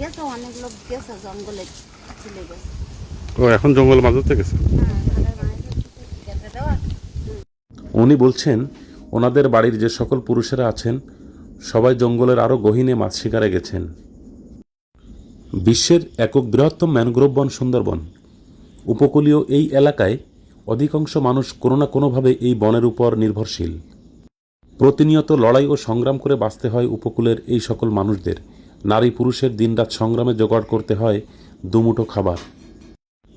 গেছে অনেক লোক গেছে জঙ্গলে চলে গেছে। ও এখন জঙ্গল মাছ ধরতে গেছে হ্যাঁ উনি বলছেন ওনাদের বাড়ির যে সকল পুরুষেরা আছেন সবাই জঙ্গলের আরও গহীনে মাছ শিকারে গেছেন। বিশ্বের একক বৃহত্তম ম্যানগ্রোভ বন সুন্দরবন। উপকূলীয় এই এলাকায় অধিকাংশ মানুষ কোনো না কোনোভাবে এই বনের উপর নির্ভরশীল। প্রতিনিয়ত লড়াই ও সংগ্রাম করে বাঁচতে হয় উপকূলের এই সকল মানুষদের। নারী পুরুষের দিনরাত সংগ্রামে জোগাড় করতে হয় দুমুঠো খাবার।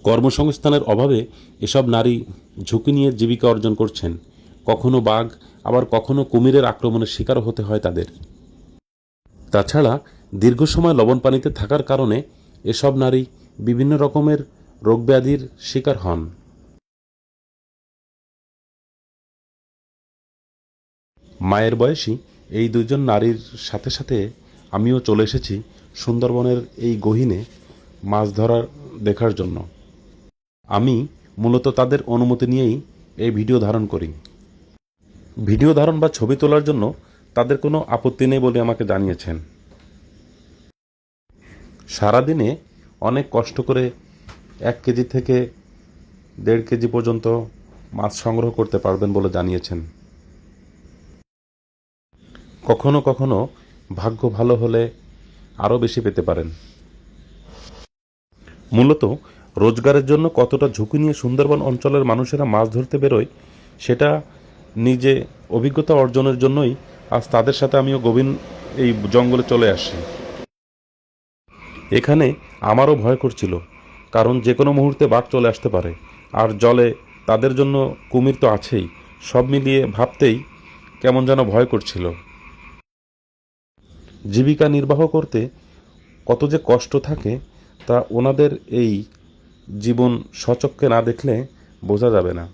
কর্মসংস্থানের অভাবে এসব নারী ঝুঁকি নিয়ে জীবিকা অর্জন করছেন। কখনো বাঘ, আবার কখনো কুমিরের আক্রমণের শিকারও হতে হয় তাদের। তাছাড়া দীর্ঘ সময় লবণ পানিতে থাকার কারণে এসব নারী বিভিন্ন রকমের রোগব্যাধির শিকার হন। মায়ের বয়সী এই দুজন নারীর সাথে সাথে আমিও চলে এসেছি সুন্দরবনের এই গহীনে মাছ ধরার দেখার জন্য। আমি মূলত তাদের অনুমতি নিয়েই এই ভিডিও ধারণ করি। ভিডিও ধারণ বা ছবি তোলার জন্য তাদের কোনো আপত্তি নেই বলে আমাকে জানিয়েছেন। সারাদিনে অনেক কষ্ট করে এক কেজি থেকে দেড় কেজি পর্যন্ত মাছ সংগ্রহ করতে পারবেন বলে জানিয়েছেন। কখনো কখনো ভাগ্য ভালো হলে আরও বেশি পেতে পারেন। মূলত রোজগারের জন্য কতটা ঝুঁকি নিয়ে সুন্দরবন অঞ্চলের মানুষেরা মাছ ধরতে বেরোয়, সেটা নিজে অভিজ্ঞতা অর্জনের জন্যই আজ তাদের সাথে আমিও গভীর এই জঙ্গলে চলে আসি এখানে আমারও ভয় করছিল, কারণ যে কোনো মুহূর্তে বাঘ চলে আসতে পারে, আর জলে তাদের জন্য কুমির তো আছেই, সব মিলিয়ে ভাবতেই কেমন যেন ভয় করছিল। জীবিকা নির্বাহ করতে কত যে কষ্ট থাকে, তা ওনাদের এই জীবন সচক্ষে না দেখলে বোঝা যাবে না।